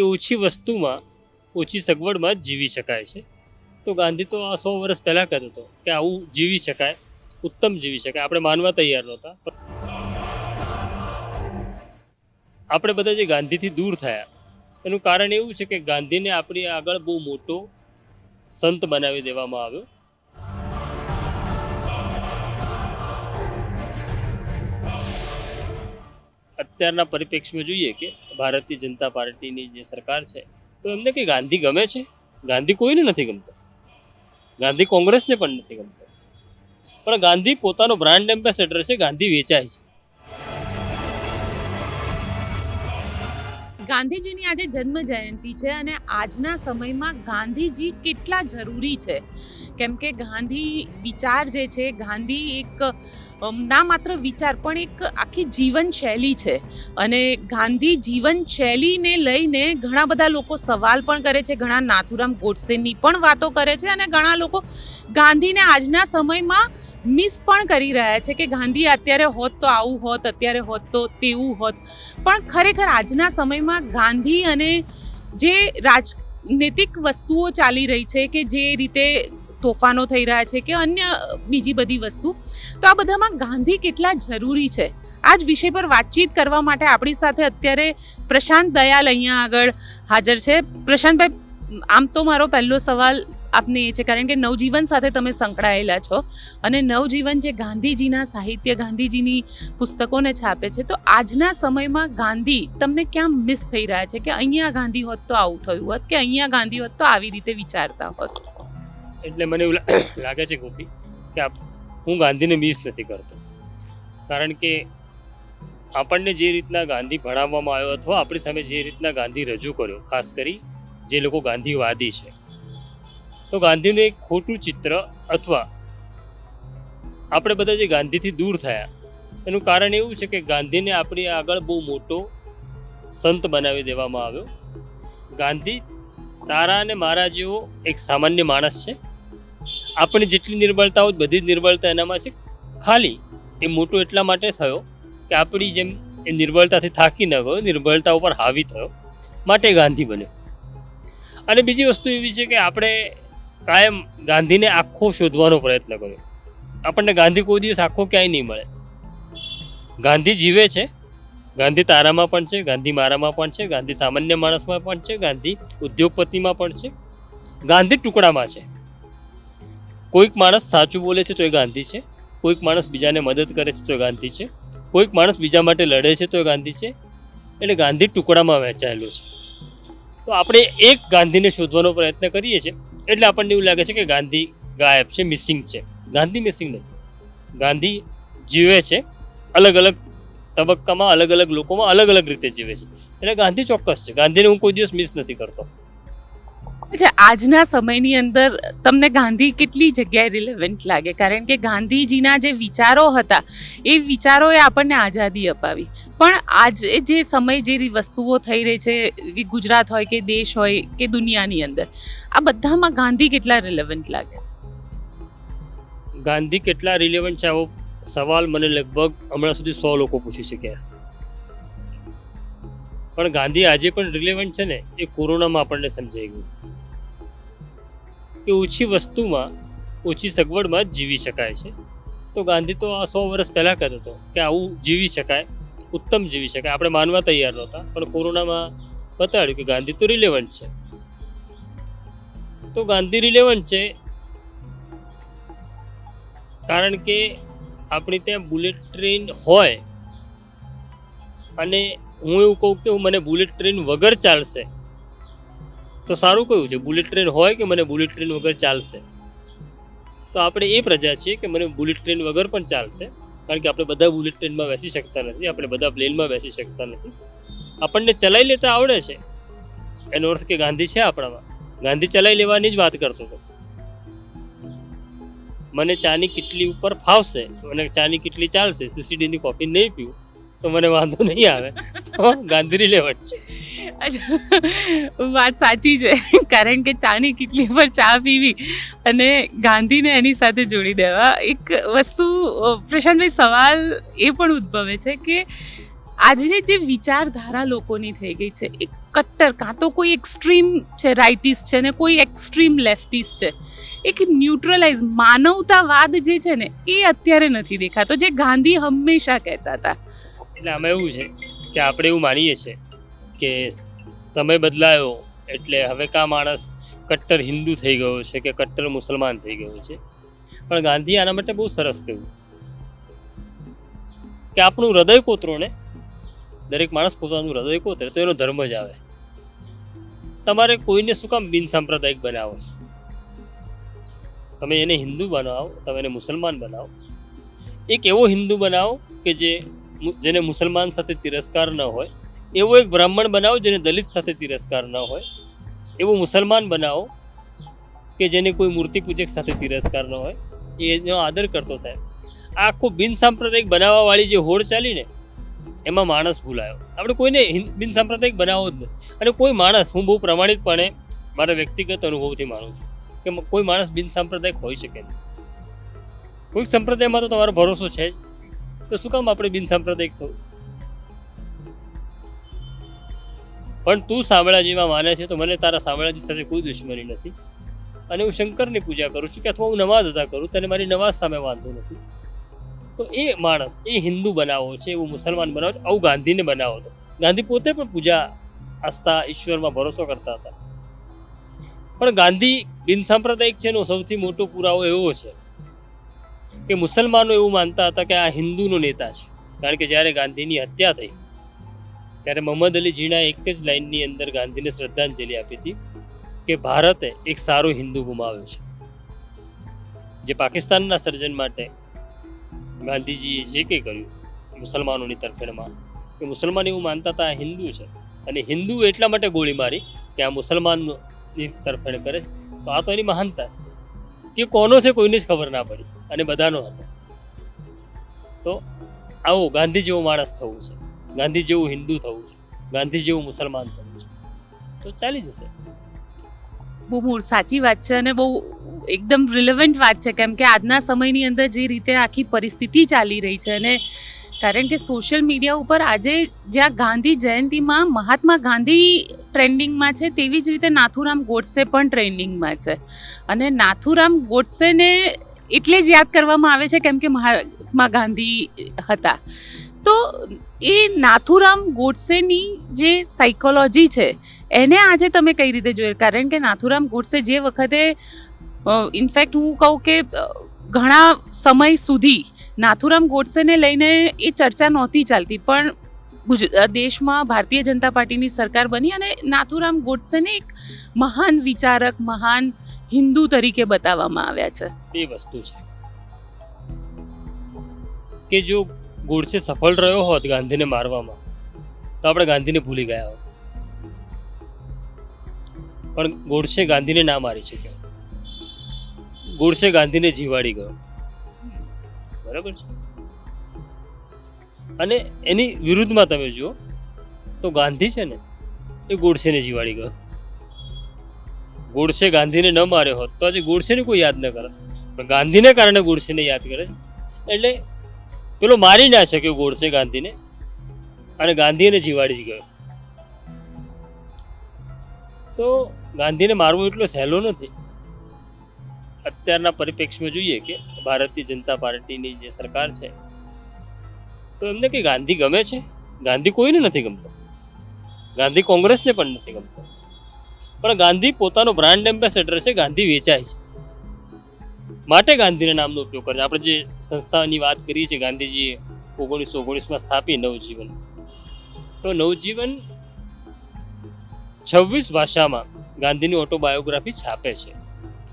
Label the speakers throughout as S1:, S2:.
S1: કે ઓછી વસ્તુમાં, ઓછી સગવડમાં જીવી શકાય છે. તો ગાંધી તો આ સો વર્ષ પહેલાં કહેતો હતો કે આવું જીવી શકાય, ઉત્તમ જીવી શકાય. આપણે માનવા તૈયાર નહોતા. આપણે બધા જે ગાંધીથી દૂર થયા, એનું કારણ એવું છે કે ગાંધીને આપણી આગળ બહુ મોટો સંત બનાવી દેવામાં આવ્યો. અત્યારના પરિપ્રેક્ષમાં જોઈએ કે ભારતીય જનતા પાર્ટીની જે સરકાર છે, તો એમને કંઈ ગાંધી ગમે છે? ગાંધી કોઈને નથી ગમતો. ગાંધી કોંગ્રેસને પણ નથી ગમતો. પણ ગાંધી પોતાનો બ્રાન્ડ એમ્બેસેડર છે, ગાંધી વેચાય છે.
S2: ગાંધીજીની આજે જન્મ જયંતિ છે અને આજના સમયમાં ગાંધીજી કેટલા જરૂરી છે? કેમ કે ગાંધી વિચાર જે છે, ગાંધી એક ના માત્ર વિચાર પણ એક આખી જીવનશૈલી છે. અને ગાંધી જીવનશૈલીને લઈને ઘણા બધા લોકો સવાલ પણ કરે છે, ઘણા નાથુરામ ગોડસેની પણ વાતો કરે છે અને ઘણા લોકો ગાંધીને આજના સમયમાં મિસ પણ કરી રહ્યા છે કે ગાંધી અત્યારે હોત તો આવું હોત, અત્યારે હોત તો તેવું હોત. પણ ખરેખર આજના સમયમાં ગાંધી અને જે રાજનૈતિક વસ્તુઓ ચાલી રહી છે કે જે રીતે તોફાનો થઈ રહ્યા છે કે અન્ય બીજી બધી વસ્તુ, તો આ બધામાં ગાંધી કેટલા જરૂરી છે? આ જ વિષય પર વાતચીત કરવા માટે આપણી સાથે અત્યારે પ્રશાંત દયાલ અહીંયા આગળ હાજર છે. પ્રશાંતભાઈ આમ તો મારો પહેલો સવાલ આપને એ છે, કારણ કે નવજીવન સાથે તમે સંકળાયેલા છો અને નવજીવન જે ગાંધીજીના સાહિત્ય, ગાંધીજીની પુસ્તકોને છાપે છે, તો આજના સમયમાં ગાંધી તમને ક્યાં મિસ થઈ રહ્યા છે? કે અહીંયા ગાંધી હોત તો આવું થયું હોત? કે અહીંયા ગાંધી હોત તો આવી રીતે વિચારતા હોત?
S1: એટલે મને એવું લાગે છે ગોપી કે હું ગાંધીને મિસ નથી કરતો. કારણ કે આપણને જે રીતના ગાંધી ભણાવવામાં આવ્યો અથવા આપણી સામે જે રીતના ગાંધી રજૂ કર્યો, ખાસ કરી જે લોકો ગાંધીવાદી છે. તો ગાંધીનું એક ખોટું ચિત્ર અથવા આપણે બધા જે ગાંધીથી દૂર થયા, એનું કારણ એવું છે કે ગાંધીને આપણી આગળ બહુ મોટો સંત બનાવી દેવામાં આવ્યો. ગાંધી તારા અને મારા જેવો એક સામાન્ય માણસ છે. આપણે જેટલી નિર્બળતા હોય બધી જ નિર્બળતા એનામાં છે. ખાલી એ મોટો એટલા માટે થયો કે આપણી જેમ એ નિર્બળતાથી થાકી ન ગયો નિર્બળતા ઉપર હાવી થયો. માટે ગાંધી બન્યો. અને બીજી વસ્તુ એવી છે કે આપણે કાયમ ગાંધીને આખો શોધવાનો પ્રયત્ન કર્યો. આપણને ગાંધી કોઈ દિવસ આખો ક્યાંય નહીં મળે. ગાંધી જીવે છે. ગાંધી તારામાં પણ છે, ગાંધી મારામાં પણ છે, ગાંધી સામાન્ય માણસમાં પણ છે, ગાંધી ઉદ્યોગપતિમાં પણ છે. ગાંધી ટુકડામાં છે. કોઈક માણસ સાચું બોલે છે તો એ ગાંધી છે. કોઈક માણસ બીજાને મદદ કરે છે તો એ ગાંધી છે. કોઈક માણસ બીજા માટે લડે છે તો એ ગાંધી છે. એટલે ગાંધી ટુકડામાં વહેંચાયેલું છે. તો આપણે એક ગાંધીને શોધવાનો પ્રયત્ન કરીએ છીએ. એટલે આપણને એવું લાગે છે કે ગાંધી ગાયબ છે મિસિંગ છે. ગાંધી મિસિંગ નથી. ગાંધી જીવે છે, અલગ અલગ તબક્કામાં, અલગ અલગ લોકોમાં અલગ અલગ રીતે જીવે છે. એટલે ગાંધી ચોક્કસ છે. ગાંધીને હું કોઈ દિવસ મિસ નથી કરતો.
S2: અચ્છા આજના સમયની અંદર તમને ગાંધી કેટલી જગ્યાએ રિલેવન્ટ લાગે? કારણ કે ગાંધીજીના જે વિચારો હતા, એ વિચારોએ આપણને આઝાદી અપાવી. પણ આજે જે સમય જે વસ્તુઓ થઈ રહી છે કે ગુજરાત હોય કે દેશ હોય કે દુનિયાની અંદર, આ બધામાં ગાંધી કેટલા રિલેવન્ટ લાગે?
S1: ગાંધી કેટલા રિલેવન્ટ છે, આવો સવાલ મને લગભગ હમણાં સુધી સો લોકો પૂછી શક્યા હશે. પણ ગાંધી આજે પણ રિલેવન્ટ છે ને, એ કોરોનામાં આપણને સમજાઈ ગયું. કે ઓછી વસ્તુમાં, ઓછી સગવડમાં જ જીવી શકાય છે. તો ગાંધી તો આ સો વર્ષ પહેલાં કહેતો હતો કે આવું જીવી શકાય, ઉત્તમ જીવી શકાય. આપણે માનવા તૈયાર નહોતા, પણ કોરોનામાં બતાડ્યું કે ગાંધી તો રિલેવન્ટ છે. તો ગાંધી રિલેવન્ટ છે કારણ કે આપણે ત્યાં બુલેટ ટ્રેન હોય અને હું એવું કહું કે મને બુલેટ ટ્રેન વગર ચાલશે. તો સારું કયું છે? બુલેટ ટ્રેન હોય કે મને બુલેટ ટ્રેન વગર ચાલશે? તો આપણે એ પ્રજા છીએ કે મને બુલેટ ટ્રેન વગર પણ ચાલશે, કારણ કે આપણે બધા બુલેટ ટ્રેનમાં બેસી શકતા નથી, આપણે બધા પ્લેનમાં બેસી શકતા નથી. આપણને ચલાવી લેતા આવડે છે? એનો અર્થ કે ગાંધી છે આપણામાં. ગાંધી ચલાવી લેવાની જ વાત કરતો હતો. મને ચાની કેટલી ઉપર ફાવશે, મને ચાની કેટલી ચાલશે સીસીડીની કોફી નહીં પીવું. તો મને વાંધો નહીં આવે. તો લેવટ છે
S2: અચ્છા. વાત સાચી છે. કારણ કે ચાની કેટલી પર ચા પીવી અને ગાંધીને એની સાથે જોડી દેવા. એક વસ્તુ પ્રશાંતભાઈ, સવાલ એ પણ ઉદ્ભવે છે કે આજની જે વિચારધારા લોકોની થઈ ગઈ છે, એક કટ્ટર, કાં તો કોઈ એક્સ્ટ્રીમ છે, રાઇટિસ્ટ છે ને કોઈ એક્સ્ટ્રીમ લેફ્ટિસ્ટ છે, એક ન્યુટ્રલાઇઝ માનવતાવાદ જે છે ને એ અત્યારે નથી દેખાતો, જે ગાંધી હંમેશા કહેતા હતા.
S1: એટલે આમાં એવું છે કે આપણે એવું માનીએ છીએ કે સમય બદલાયો એટલે હવે કા માણસ કટ્ટર હિન્દુ થઈ ગયો છે કે કટ્ટર મુસલમાન થઈ ગયો છે. પણ ગાંધી આના માટે બહુ સરસ કહ્યું કે આપણું હૃદય કોતરો ને? દરેક માણસ પોતાનું હૃદય કોતરે તો એનો ધર્મ જ આવે. તમારે કોઈને શું કામ બિન સાંપ્રદાયિક બનાવો છો? તમે એને હિન્દુ બનાવો, તમે એને મુસલમાન બનાવો. એક એવો હિન્દુ બનાવો કે જે જેને મુસલમાન સાથે તિરસ્કાર ન હોય, એવો એક બ્રાહ્મણ બનાવો જેને દલિત સાથે તિરસ્કાર ન હોય, એવો મુસલમાન બનાવો કે જેને કોઈ મૂર્તિ પૂજક સાથે તિરસ્કાર ન હોય એનો આદર કરતો થાય. આખું બિન સાંપ્રદાયિક બનાવવાવાળી જે હોડ ચાલી ને, એમાં માણસ ભૂલાયો. આપણે કોઈને બિનસાંપ્રદાયિક બિન સાંપ્રદાયિક બનાવો જ નહીં. અને કોઈ માણસ, હું બહુ પ્રમાણિકપણે મારા વ્યક્તિગત અનુભવથી માનું છું કે કોઈ માણસ બિન સાંપ્રદાયિક હોઈ શકે નહીં. કોઈક સંપ્રદાયમાં તો તમારો ભરોસો છે જ. તો શું કામ આપણે બિન સાંપ્રદાયિક થવું? પણ તું શામળાજીમાં માને છે તો મને તારા શામળાજી સાથે કોઈ દુશ્મની નથી. અને હું શંકરની પૂજા કરું છું કે અથવા હું નમાઝ અદા કરું, તને મારી નમાઝ સામે વાંધો નથી. તો એ માણસ, એ હિન્દુ બનાવો છે, એવું મુસલમાન બનાવો છે, આવું ગાંધીને બનાવો હતો ગાંધી પોતે પણ પૂજા આસ્થા, ઈશ્વરમાં ભરોસો કરતા હતા. પણ ગાંધી બિનસાંપ્રદાયિક છે એનો સૌથી મોટો પુરાવો એવો છે કે મુસલમાનો એવું માનતા હતા કે આ હિન્દુનો નેતા છે. કારણ કે જ્યારે ગાંધીની હત્યા થઈ, ત્યારે મોહમ્મદ અલી ઝીણા એક જ લાઇનની અંદર ગાંધીને શ્રદ્ધાંજલિ આપી હતી કે ભારતે એક સારો હિન્દુ ગુમાવ્યો છે. જે પાકિસ્તાનના સર્જન માટે ગાંધીજીએ જે કંઈ કર્યું મુસલમાનોની તરફેણમાં, કે મુસલમાન એવું માનતા હતા આ હિન્દુ છે અને હિન્દુ એટલા માટે ગોળી મારી કે આ મુસલમાનની તરફેણ કરે છે. તો આ તો એની મહાનતા કે કોનો છે કોઈને જ ખબર ના પડી અને બધાનો હતો. તો આવો ગાંધી જેવો માણસ થવું છે. ગાંધી જેવું હિન્દુ થવું છે. ગાંધી જેવું મુસલમાન થવું છે. તો ચાલી જશે.
S2: બહુ સાચી વાત છે અને બહુ એકદમ રિલેવન્ટ વાત છે. કેમ કે આજના સમયની અંદર જે રીતે આખી પરિસ્થિતિ ચાલી રહી છે અને કારણ કે સોશિયલ મીડિયા ઉપર આજે જ્યાં ગાંધી જયંતિમાં મહાત્મા ગાંધી ટ્રેન્ડિંગમાં છે, તેવી જ રીતે નાથુરામ ગોડસે પણ ટ્રેન્ડિંગમાં છે. અને નાથુરામ ગોડસેને એટલે જ યાદ કરવામાં આવે છે કેમ કે મહાત્મા ગાંધી હતા. તો એ નાથુરામ ગોડસેની જે સાયકોલોજી છે, એને આજે તમે કઈ રીતે જોઈ કારણ કે નાથુરામ ગોડસે જે વખતે ઇનફેક્ટ હું કહું કે ઘણા સમય સુધી નાથુરામ ગોડસેને લઈને એ ચર્ચા નહોતી ચાલતી, પણ દેશમાં ભારતીય જનતા પાર્ટીની સરકાર બની અને નાથુરામ ગોડસેને એક મહાન વિચારક, મહાન હિન્દુ તરીકે બતાવવામાં આવ્યા છે.
S1: એ વસ્તુ છે. કે જો ગોડસે સફળ રહ્યો હોત ગાંધીને મારવામાં, તો આપણે ગાંધીને ભૂલી ગયા હોત. પણ ગોડસે ગાંધીને ના મારી શક્યો. ગોડસે ગાંધીને જીવાડી ગયો. બરાબર છે? અને એની વિરુદ્ધમાં તમે જુઓ, તો ગાંધી છે ને, એ ગોડસેને જીવાડી ગયો. ગોડસે ગાંધીને ન માર્યો હોત, તો આજે ગોડસેને કોઈ યાદ ન કરે. પણ ગાંધીને કારણે ગોડસેને યાદ કરે. એટલે પેલો મારી ના શક્યો ગોડસે ગાંધીને, અને ગાંધી એને જીવાડી જ ગયો. તો ગાંધીને મારવું એટલો સહેલો નથી. અત્યારના પરિપ્રેક્ષમાં જોઈએ કે ભારતીય જનતા પાર્ટીની જે સરકાર છે, તો એમને કંઈ ગાંધી ગમે છે? ગાંધી કોઈને નથી ગમતો. ગાંધી કોંગ્રેસને પણ નથી ગમતો. પણ ગાંધી પોતાનો બ્રાન્ડ એમ્બેસેડર છે, ગાંધી વેચાય છે. માટે ગાંધીના નામનો ઉપયોગ કરે છે. આપણે જે સંસ્થાની વાત કરીએ છીએ, ગાંધીજીએ ઓગણીસો ઓગણીસમાં સ્થાપી નવજીવન. તો નવજીવન છવ્વીસ ભાષામાં ગાંધીની ઓટોબાયોગ્રાફી છાપે છે.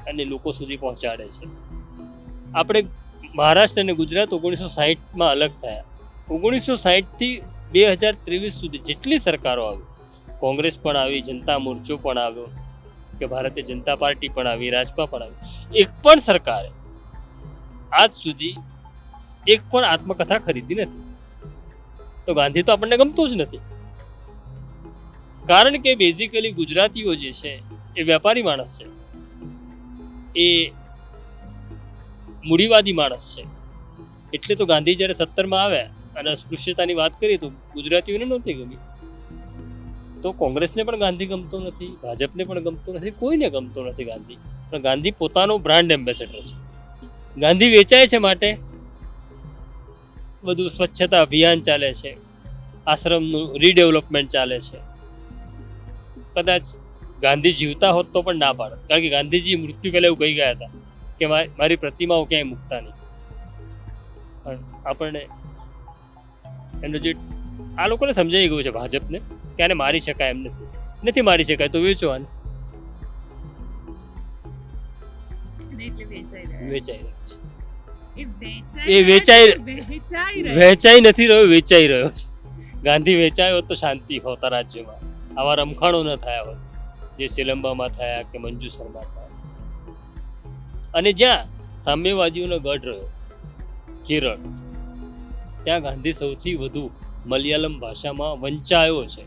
S1: અને લોકો સુધી પહોંચાડે છે. આપણે મહારાષ્ટ્ર અને ગુજરાત ઓગણીસો સાહીઠમાં અલગ થયા. ઓગણીસો સાહીઠથી બે હજાર ત્રેવીસ સુધી જેટલી સરકારો આવી, કોંગ્રેસ પણ આવી, જનતા મોરચો પણ આવ્યો, કે ભારતીય જનતા પાર્ટી પણ આવી, રાજપા પણ આવી. એક પણ સરકારે આજ સુધી એક પણ આત્મકથા ખરીદી નથી. તો ગાંધી તો આપણને ગમતો જ નથી. કારણ કે બેઝિકલી ગુજરાતીઓ જે છે એ વેપારી માણસ છે. એ મૂડીવાદી માણસ છે. એટલે તો ગાંધી જ્યારે સત્તરમાં આવ્યા અને અસ્પૃશ્યતાની વાત કરીએ તો ગુજરાતીઓને નહોતી ગમી. તો કોંગ્રેસને પણ ગાંધી ગમતો નથી, ભાજપને પણ ગમતો નથી, કોઈને ગમતો નથી ગાંધી. પણ ગાંધી પોતાનો બ્રાન્ડ એમ્બેસેડર છે. ગાંધી વેચાય છે માટે. બધું સ્વચ્છતા અભિયાન ચાલે છે. આશ્રમનું રીડેવલપમેન્ટ ચાલે છે. કદાચ ગાંધી જીવતા હોત તો પણ ના પાડત. કારણ કે ગાંધીજી મૃત્યુ પહેલાં એવું કહી ગયા હતા કે મારી પ્રતિમાઓ ક્યાંય મૂકતા નહીં. પણ આપણને એમનો જે આ લોકોને સમજાઈ ગયું છે ભાજપને કે આને મારી શકાય એમ નથી. નથી મારી શકાય તો વેચો આને.
S2: વેચાઈ રહ્યો
S1: છે.
S2: એ
S1: વેચાઈ-
S2: વેચાઈ
S1: નથી રહ્યો વેચાઈ રહ્યો છે. ગાંધી વેચાયો તો શાંતિ હોતા રાજ્યમાં. આવા રમખાણો ન થયા હોત. જે સિલંબામાં થયા કે મંજુસરમાં થયા. અને જ્યાં સામ્યવાદીઓનો ગઢ રહ્યો, કેરળ, ત્યાં ગાંધી સૌથી વધુ મલયાલમ ભાષામાં વંચાયો છે,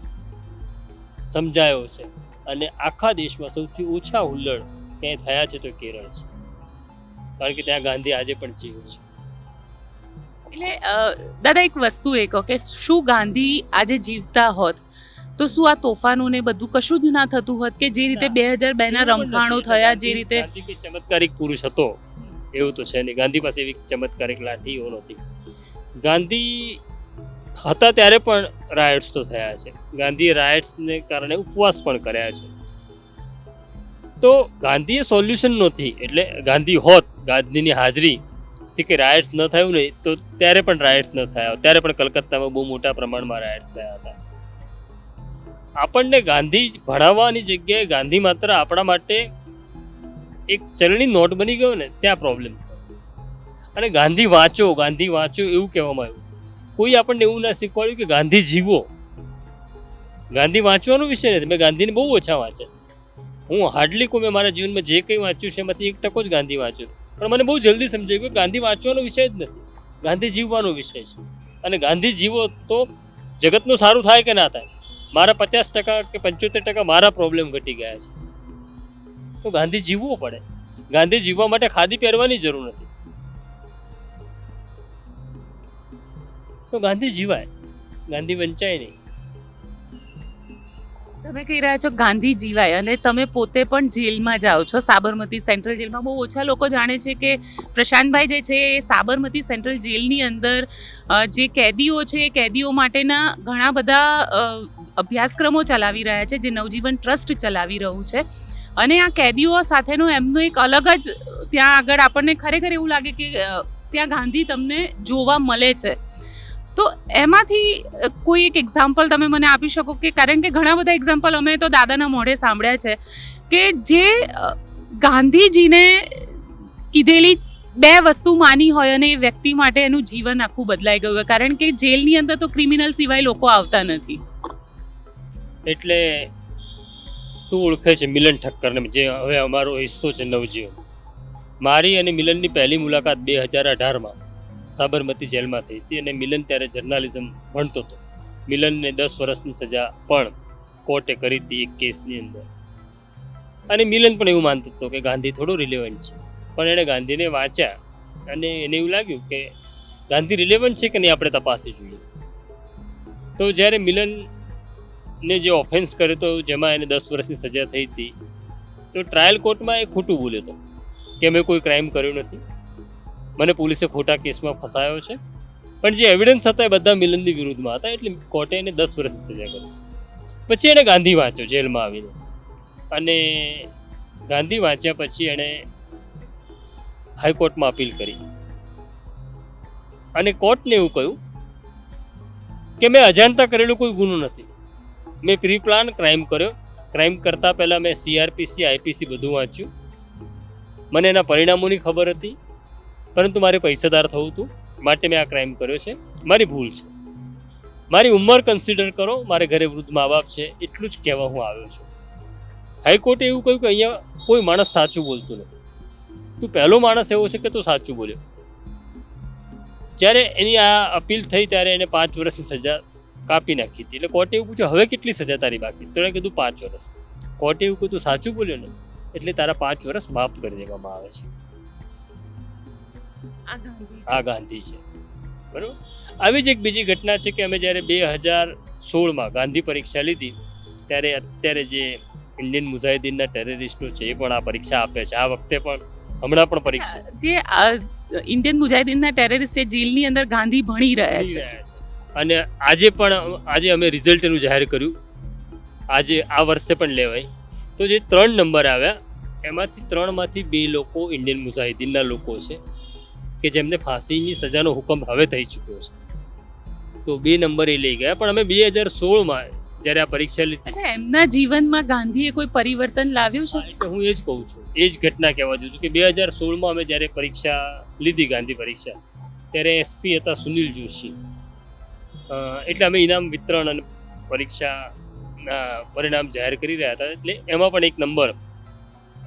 S1: સમજાયો છે અને આખા દેશમાં સૌથી ઓછા હુલ્લડ ક્યાંય થયા છે તો કેરળ છે. કારણ કે ત્યાં ગાંધી આજે પણ જીવે છે.
S2: એટલે દાદા, એક વસ્તુ એ કહો કે શું ગાંધી આજે જીવતા હોત? તો શું આ તોફાનો ને બધું કશું જ ના થતું હોત કે જે રીતે બે હજાર બે ના રમખાણો થયા જે રીતે
S1: ચમત્કારિક પુરુષ હતો. એવું તો છે નહીં. ગાંધી પાસે એવી ચમત્કારિક લાઠીઓ નહોતી. ગાંધી હતા ત્યારે પણ રાયટ્સ તો થયા છે. ગાંધીએ રાયટ્સને કારણે ઉપવાસ પણ કર્યા છે. તો ગાંધીએ સોલ્યુશન નહોતી. એટલે ગાંધી હોત ગાંધીની હાજરી કે રાયટ્સ ન થયું નહીં તો ત્યારે પણ રાયટ્સ ન થયા. ત્યારે પણ કલકત્તામાં બહુ મોટા પ્રમાણમાં રાયટ્સ થયા હતા. આપણને ગાંધી ભણાવવાની જગ્યાએ ગાંધી માત્ર આપણા માટે એક ચલણી નોટ બની ગયો ને, ત્યાં પ્રોબ્લેમ થયો. અને ગાંધી વાંચો ગાંધી વાંચો એવું કહેવામાં આવ્યું. કોઈ આપણને એવું ના શીખવાડ્યું કે ગાંધી જીવો. ગાંધી વાંચવાનો વિષય નથી, મેં ગાંધીને બહુ ઓછા વાંચ્યા. હું હાર્ડલી કોઈ મેં મારા જીવનમાં જે કંઈ વાંચ્યું છે, એમાંથી એક ટકો જ ગાંધી વાંચ્યું પણ મને બહુ જલ્દી સમજાયું કે ગાંધી વાંચવાનો વિષય જ નથી. ગાંધી જીવવાનો વિષય છે. અને ગાંધી જીવો તો જગતનું સારું થાય કે ના થાય? મારા પચાસ ટકા કે પંચોતેર ટકા મારા પ્રોબ્લેમ ઘટી ગયા છે. તો ગાંધી જીવવો પડે. ગાંધી જીવવા માટે ખાદી પહેરવાની જરૂર નથી. તો ગાંધી જીવાય. ગાંધી વંચાય નહીં.
S2: તમે કહી રહ્યા છો ગાંધી જીવાય અને તમે પોતે પણ જેલમાં જાઓ છો. સાબરમતી સેન્ટ્રલ જેલમાં બહુ ઓછા લોકો જાણે છે કે પ્રશાંતભાઈ જે છે એ સાબરમતી સેન્ટ્રલ જેલની અંદર જે કેદીઓ છે એ કેદીઓ માટેના ઘણા બધા અભ્યાસક્રમો ચલાવી રહ્યા છે જે નવજીવન ટ્રસ્ટ ચલાવી રહ્યું છે. અને આ કેદીઓ સાથેનું એમનું એક અલગ જ ત્યાં આગળ આપણને ખરેખર એવું લાગે કે ત્યાં ગાંધી તમને જોવા મળે છે. તો એમાંથી કોઈ એક એક્ઝામ્પલ તમે મને આપી શકો કે, કારણ કે ઘણા બધા એક્ઝામ્પલ અમે તો દાદાના મોઢે સાંભળ્યા છે, કે જે ગાંધીજીને કીધેલી બે વસ્તુ માની હોય અને એ વ્યક્તિ માટે એનું જીવન આખું બદલાઈ ગયું હોય. કારણ કે જેલની અંદર તો ક્રિમિનલ સિવાય લોકો આવતા નથી.
S1: એટલે તું ઓળખે છે મિલન ઠક્કરને જે હવે અમારો હિસ્સો છે નવજીવન. મારી અને મિલનની પહેલી મુલાકાત બે હજાર અઢારમાં. સાબરમતી જેલમાં થઈ હતી અને મિલન ત્યારે જર્નાલિઝમ ભણતો હતો. મિલનને દસ વર્ષની સજા પણ કોર્ટે કરી હતી એક કેસની અંદર. અને મિલન પણ એવું માનતો હતો કે ગાંધી થોડો રિલેવન્ટ છે. પણ એણે ગાંધીને વાંચ્યા અને એને એવું લાગ્યું કે ગાંધી રિલેવન્ટ છે કે નહીં આપણે તપાસી જોઈએ. તો જ્યારે મિલન ને જે ઓફેન્સ કર્યો હતો જેમાં એને દસ વર્ષની સજા થઈ હતી, તો ટ્રાયલ કોર્ટમાં એ ખોટું બોલ્યો હતો કે મેં કોઈ ક્રાઇમ કર્યો નથી. મને પોલીસે ખોટા કેસમાં ફસાયો છે. પણ જે એવિડન્સ હતા એ બધા મિલનની વિરુદ્ધમાં હતા, એટલે કોર્ટે એને દસ વર્ષની સજા કરી. પછી એણે ગાંધી વાંચ્યો જેલમાં આવીને. અને ગાંધી વાંચ્યા પછી એણે હાઈકોર્ટમાં અપીલ કરી. અને કોર્ટને એવું કહ્યું કે મેં અજાણતા કરેલો કોઈ ગુનો નથી. મેં પ્રી પ્લાન ક્રાઇમ કર્યો. ક્રાઇમ કરતાં પહેલાં મેં સીઆરપીસી આઈપીસી બધું વાંચ્યું. મને એના પરિણામોની ખબર હતી. પરંતુ મારે પૈસેદાર થવું હતું. માટે મેં આ ક્રાઇમ કર્યો છે. મારી ભૂલ છે. મારી ઉંમર કન્સિડર કરો. મારે ઘરે વૃદ્ધ મા બાપ છે. એટલું જ કહેવા હું આવ્યો છું. હાઈકોર્ટે એવું કહ્યું કે અહીંયા કોઈ માણસ સાચું બોલતું નથી. તું પહેલો માણસ એવો છે કે તું સાચું બોલ્યો જ્યારે એની આ અપીલ થઈ ત્યારે એને પાંચ વર્ષની સજા કાપી નાખી હતી. એટલે કોર્ટે એવું પૂછ્યું, હવે કેટલી સજા તારી બાકી? તો એણે કીધું, પાંચ વર્ષ. કોર્ટે એવું કીધું સાચું બોલ્યો ને? એટલે તારા પાંચ વર્ષ માફ કરી દેવામાં આવે છે.
S2: આ ગાંધી
S1: છે. બરાબર? આવી જ એક બીજી ઘટના છે કે અમે જ્યારે બે હજાર સોળમાં ગાંધી પરીક્ષા લીધી ત્યારે અત્યારે જે ઇન્ડિયન મુજાહિદીનના ટેરરિસ્ટો છે એ પણ આ પરીક્ષા આપે છે. આ વખતે પણ હમણાં પણ પરીક્ષા
S2: જે ઇન્ડિયન મુજાહિદીનના ટેરરિસ્ટ છે જેલની અંદર ગાંધી ભણી રહ્યા છે.
S1: અને આજે પણ આજે અમે રિઝલ્ટ એનું જાહેર કર્યું. આજે આ વર્ષે પણ લેવાય. તો જે ત્રણ નંબર આવ્યા એમાંથી ત્રણમાંથી બે લોકો ઇન્ડિયન મુજાહિદીનના લોકો છે. કે જેમને ફાંસીની સજાનો હુકમ હવે થઈ ચૂક્યો છે. તો બે નંબર એ લઈ ગયા. પણ અમે બે હજાર સોળમાં જ્યારે આ પરીક્ષા લીધી
S2: અચ્છા એમના જીવનમાં ગાંધીએ કોઈ પરિવર્તન લાવ્યું છે?
S1: એટલે હું એ જ કહું છું. એ જ ઘટના કહેવા જઉં છું કે બે હજાર સોળમાં અમે જ્યારે પરીક્ષા લીધી ગાંધી પરીક્ષા ત્યારે એસપી હતા સુનિલ જોશી. એટલે અમે ઇનામ વિતરણ અને પરીક્ષાના પરિણામ જાહેર કરી રહ્યા હતા. એટલે એમાં પણ એક નંબર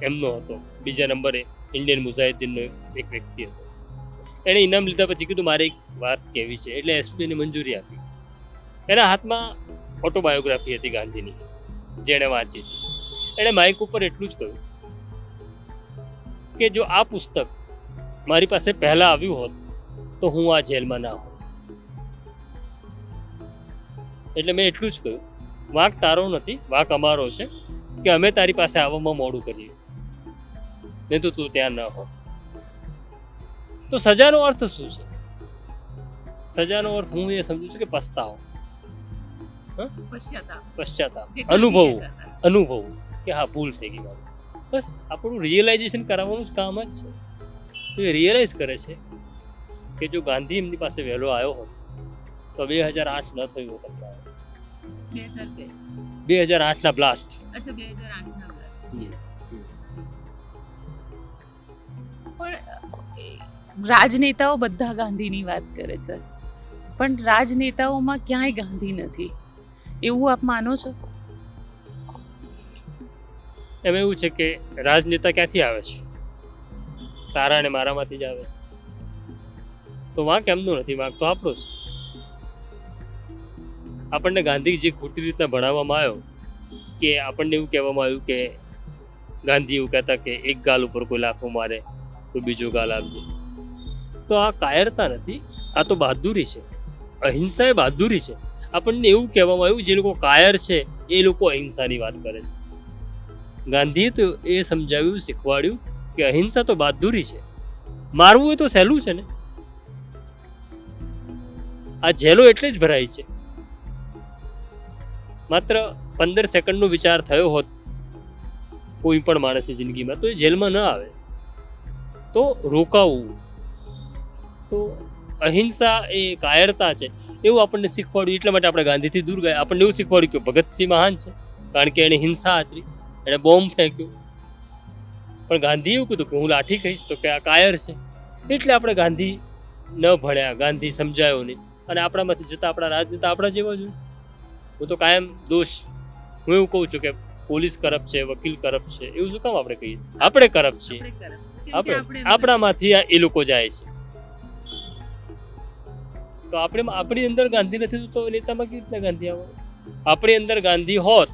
S1: એમનો હતો. બીજા નંબરે ઇન્ડિયન મુજાહિદ્દીનનો એક વ્યક્તિ હતો. એણે ઇનામ લીધા પછી કીધું, મારે એક વાત કહેવી છે. એટલે એસપીને મંજૂરી આપી. એના હાથમાં ઓટોબાયોગ્રાફી હતી ગાંધીની, જેણે વાંચી. હતી એણે માઇક ઉપર એટલું જ કહ્યું કે, જો આ પુસ્તક મારી પાસે પહેલા આવ્યું હોત, તો હું આ જેલમાં ના હોત. એટલે મેં એટલું જ કહ્યું, વાંક તારો નથી, વાંક અમારો છે, કે અમે તારી પાસે આવવામાં મોડું કરીએ. નહીં તો તું ત્યાં ન હો તો સજાનો અર્થ શું છે? સજાનો અર્થ હું એ સમજુ છું કે પસ્તાવો. પશ્ચાતાપ. અનુભવ. અનુભવ. કે હા ભૂલ થઈ ગઈ મારું. બસ આપણું રિયલાઇઝેશન કરાવવાનું જ કામ જ છે. તો એ રિયલાઇઝ કરે છે કે જો ગાંધી એમની પાસે વહેલો આવ્યો હોત તો બે હજાર આઠ ન થયું હોત અમદાવાદ બે હજાર આઠના બ્લાસ્ટ
S2: પણ રાજનેતાઓ બધા ગાંધીની વાત કરે છે. પણ રાજનેતાઓમાં ક્યાંય ગાંધી નથી. એવું આપ માનો છો?
S1: એમ એવું છે કે રાજનેતા ક્યાંથી આવે છે? તારા અને મારામાંથી જ આવે છે. તો વાંક એમનું નથી, વાંક તો આપણો છે. આપણને ગાંધીજી ખોટી રીતના ભણાવવામાં આવ્યો કે આપણને એવું કહેવામાં આવ્યું કે ગાંધી એવું કહેતા કે એક ગાલ ઉપર કોઈ લાખો મારે તો બીજો ગાલ આપજો. તો આ કાયરતા નથી, આ તો બહાદુરી છે. અહિંસા એ બહાદુરી છે. આપણને એવું કહેવામાં આવ્યું, જે લોકો કાયર છે, એ લોકો અહિંસાની વાત કરે છે. ગાંધીએ તો એ સમજાવ્યું, શીખવાડ્યું કે અહિંસા તો બહાદુરી છે. મારવું એ તો સહેલું છે ને. આ જેલો એટલે જ ભરાય છે. માત્ર પંદર સેકન્ડનો વિચાર થયો હોત કોઈ પણ માણસની જિંદગીમાં, તો એ જેલમાં ન આવે. તો રોકાવું. તો અહિંસા એ કાયરતા છે. એવું આપણને શીખવાડ્યું એટલા માટે આપણે ગાંધીથી દૂર ગયા. આપણને એવું શીખવાડ્યું કે ભગતસિંહ મહાન છે કારણ કે એણે હિંસા આચરી એણે બોમ્બ ફેંક્યો. પણ ગાંધીએ એવું કીધું કે હું લાઠી કહીશ તો કે આ કાયર છે. એટલે આપણે ગાંધી ન ભણ્યા ગાંધી સમજાયો નહીં. અને આપણામાંથી જતા આપણા રાજનેતા આપણા જેવા જોઈએ હું તો કાયમ દોષ. હું એવું કહું છું કે પોલીસ કરપ્ટ છે વકીલ કરપ્ટ છે એવું શું કામ આપણે કહીએ? આપણે કરપ્ટ છીએ. આપણે આપણામાંથી આ એ લોકો જાય છે. તો આપણે આપણી અંદર ગાંધી નથી તો નેતામાં કેવી રીતના ગાંધી આવે? આપણી અંદર ગાંધી હોત,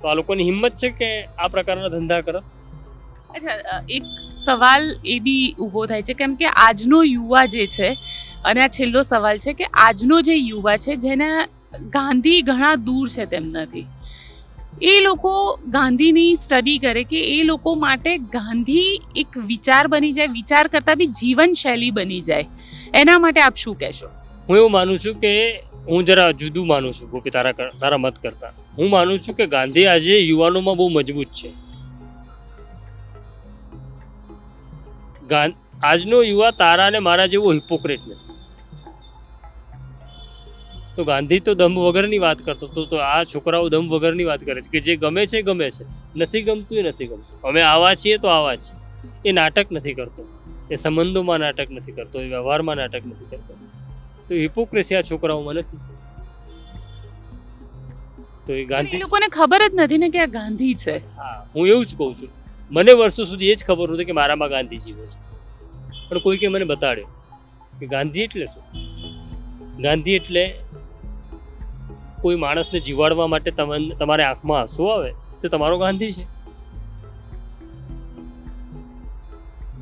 S1: તો આ લોકોની હિંમત છે કે આ પ્રકારના ધંધા કરો?
S2: અચ્છા એક સવાલ એ બી ઊભો થાય છે, કેમ કે આજનો યુવા જે છે, અને આ છેલ્લો સવાલ છે કે આજનો જે યુવા છે, જેના ગાંધી ઘણા દૂર છે તેમનાથી, એ લોકો ગાંધીની સ્ટડી કરે કે એ લોકો માટે ગાંધી એક વિચાર બની જાય, વિચાર કરતાં બી જીવનશૈલી બની જાય. એના માટે આપ શું કહેશો?
S1: હું એવું માનું છું કે હું જરા જુદું માનું છું, ગોપી, તારા તારા મત કરતા. હું માનું છું કે ગાંધી આજે યુવાનોમાં બહુ મજબૂત છે. આજનો યુવા તારા અને મારા જેવો હિપોક્રેટ નથી. તો ગાંધી તો દમ વગરની વાત કરતો હતો, તો આ છોકરાઓ દમ વગરની વાત કરે છે કે જે ગમે છે ગમે છે. નથી ગમતું એ નથી ગમતું. અમે આવા છીએ તો આવા છીએ. એ નાટક નથી કરતો. એ સંબંધોમાં નાટક નથી કરતો. એ વ્યવહારમાં નાટક નથી કરતો. તો હિપોક્રેસી આ છોકરાઓમાં નથી. તો એ ગાંધી
S2: લોકોને ખબર જ નથી ને કે આ ગાંધી છે.
S1: હા હું એવું જ કહું છું. મને વર્ષો સુધી એ જ ખબર હતી કે મારામાં ગાંધી જીવે છે. પણ કોઈકે મને બતાડ્યો કે ગાંધી એટલે શું? ગાંધી એટલે કોઈ માણસને જીવાડવા માટે તમને તમારે આંખમાં આંસુ આવે તો તમારો ગાંધી છે.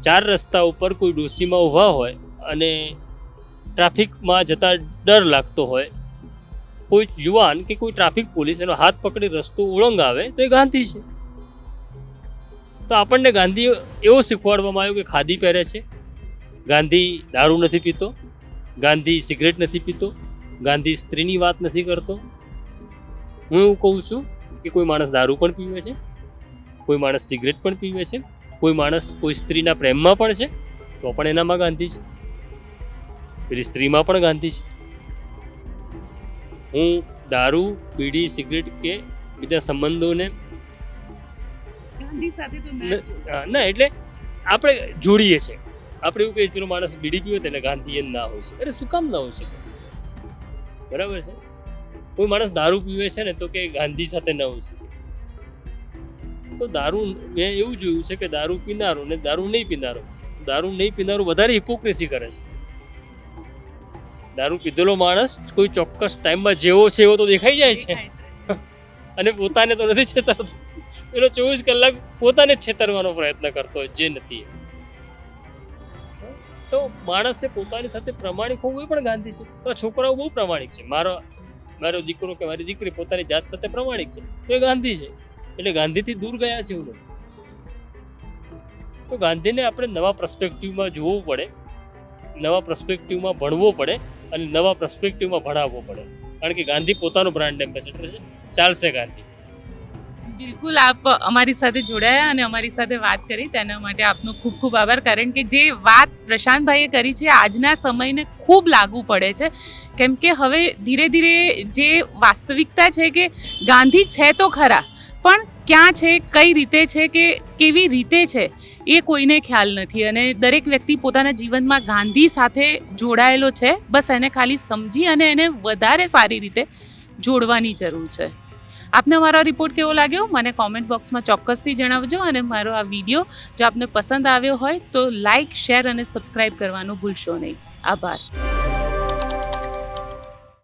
S1: ચાર રસ્તા ઉપર કોઈ ડોસીમાં ઊભા હોય અને ટ્રાફિકમાં જતા ડર લાગતો હોય. કોઈ યુવાન કે કોઈ ટ્રાફિક પોલીસ એનો હાથ પકડી રસ્તો ઓળંગાવે તો એ ગાંધી છે. તો આપણને ગાંધી એવો શીખવાડવામાં આવ્યો કે ખાદી પહેરે છે. ગાંધી દારૂ નથી પીતો. ગાંધી સિગરેટ નથી પીતો. ગાંધી સ્ત્રીની વાત નથી કરતો. હું એવું કહું છું કે કોઈ માણસ દારૂ પણ પીવે છે. કોઈ માણસ સિગરેટ પણ પીવે છે. કોઈ માણસ કોઈ સ્ત્રીના પ્રેમમાં પણ છે. તો પણ એનામાં ગાંધી છે. પેલી સ્ત્રીમાં પણ ગાંધી છે. હું દારૂ બીડી સિગરેટ કે બીજા સંબંધોને ન- એટલે આપણે જોડીએ છીએ આપણે એવું કહીએ પેલો માણસ બીડી પીવે તો એટલે ગાંધી ના હોય છે અરે શું કામ ના હોય છે બરાબર છે? કોઈ માણસ દારૂ પીવે છે ને તો કે ગાંધી સાથે ન હોય છે તો દારૂ મેં એવું જોયું છે કે દારૂ પીનારો ને દારૂ નહીં પીનારો દારૂ નહીં પીનારો વધારે હિપોક્રેસી કરે છે. દારૂ પીધેલો માણસ કોઈ ચોક્કસ ટાઈમમાં જેવો છે એવો તો દેખાઈ જાય છે. અને પોતાને તો નથી છેતરતો. પેલો ચોવીસ કલાક પોતાને છેતરવાનો પ્રયત્ન કરતો હોય જે નથી. તો માણસે પોતાની સાથે પ્રમાણિક હોવું એ પણ ગાંધી છે. તો છોકરાઓ બહુ પ્રમાણિક છે. મારો મારો દીકરો કે મારી દીકરી પોતાની જાત સાથે પ્રમાણિક છે. તો એ ગાંધી છે. એટલે ગાંધીથી દૂર ગયા છે એવું તો ગાંધીને આપણે નવા પ્રસ્પેક્ટિવમાં જોવું પડે. નવા પ્રસ્પેક્ટિવમાં ભણવો પડે. અને નવા પ્રસ્પેક્ટિવમાં ભણાવવો પડે. કારણ કે ગાંધી પોતાનો બ્રાન્ડ એમ્બેસેડર છે. ચાલશે ગાંધી.
S2: બિલકુલ, આપ અમારી સાથે જોડાયા અને અમારી સાથે વાત કરી. તેના માટે આપનો ખૂબ ખૂબ આભાર. કારણ કે જે વાત પ્રશાંતભાઈએ કરી છે, આજના સમયને ખૂબ લાગુ પડે છે. કેમ કે હવે ધીરે ધીરે જે વાસ્તવિકતા છે કે ગાંધી છે તો ખરા, પણ ક્યાં છે, કઈ રીતે છે કે કેવી રીતે છે, એ કોઈને ખ્યાલ નથી. અને દરેક વ્યક્તિ પોતાના જીવનમાં ગાંધી સાથે જોડાયેલો છે. બસ એને ખાલી સમજી અને એને વધારે સારી રીતે જોડવાની જરૂર છે. આપને મારો રિપોર્ટ કેવો લાગ્યો? મને કોમેન્ટ બોક્સમાં ચોક્કસથી જણાવજો અને મારો આ વીડિયો જો આપને પસંદ આવ્યો હોય તો લાઇક શેર અને સબસ્ક્રાઇબ કરવાનું ભૂલશો નહીં. આભાર.